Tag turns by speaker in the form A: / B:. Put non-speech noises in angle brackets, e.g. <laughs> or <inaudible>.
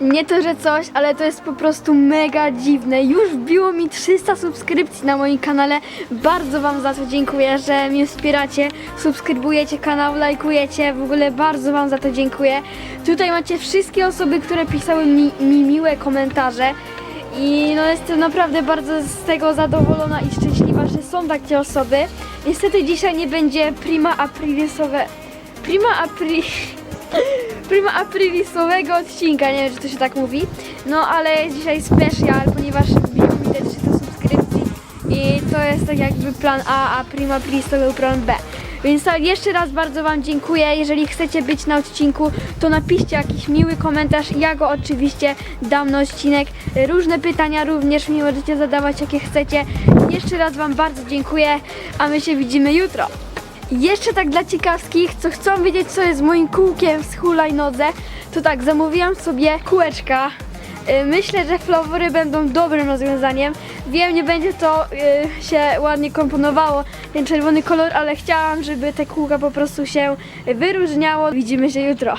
A: Nie to, że coś, ale to jest po prostu mega dziwne. Już wbiło mi 300 subskrypcji na moim kanale. Bardzo Wam za to dziękuję, że mnie wspieracie, subskrybujecie kanał, lajkujecie. W ogóle bardzo Wam za to dziękuję. Tutaj macie wszystkie osoby, które pisały mi, mi miłe komentarze. I no jestem naprawdę bardzo z tego zadowolona i szczęśliwa, że są takie osoby. Niestety dzisiaj nie będzie prima aprilisowe... Prima april... <laughs> Prima aprilisowego odcinka, nie wiem czy to się tak mówi. No ale dzisiaj special, ponieważ wbiło mi te 300 subskrypcji i to jest tak jakby plan A, a prima aprilis był plan B. Więc tak, jeszcze raz bardzo Wam dziękuję. Jeżeli chcecie być na odcinku, to napiszcie jakiś miły komentarz. Ja go oczywiście dam na odcinek. Różne pytania również mi możecie zadawać, jakie chcecie. Jeszcze raz Wam bardzo dziękuję, a my się widzimy jutro. Jeszcze tak dla ciekawskich, co chcą wiedzieć, co jest moim kółkiem w hulajnodze, to tak, zamówiłam sobie kółeczka. Y, Myślę, że flowory będą dobrym rozwiązaniem. Wiem, nie będzie to y, się ładnie komponowało, ten czerwony kolor, ale chciałam, żeby te kółka po prostu się wyróżniało. Widzimy się jutro.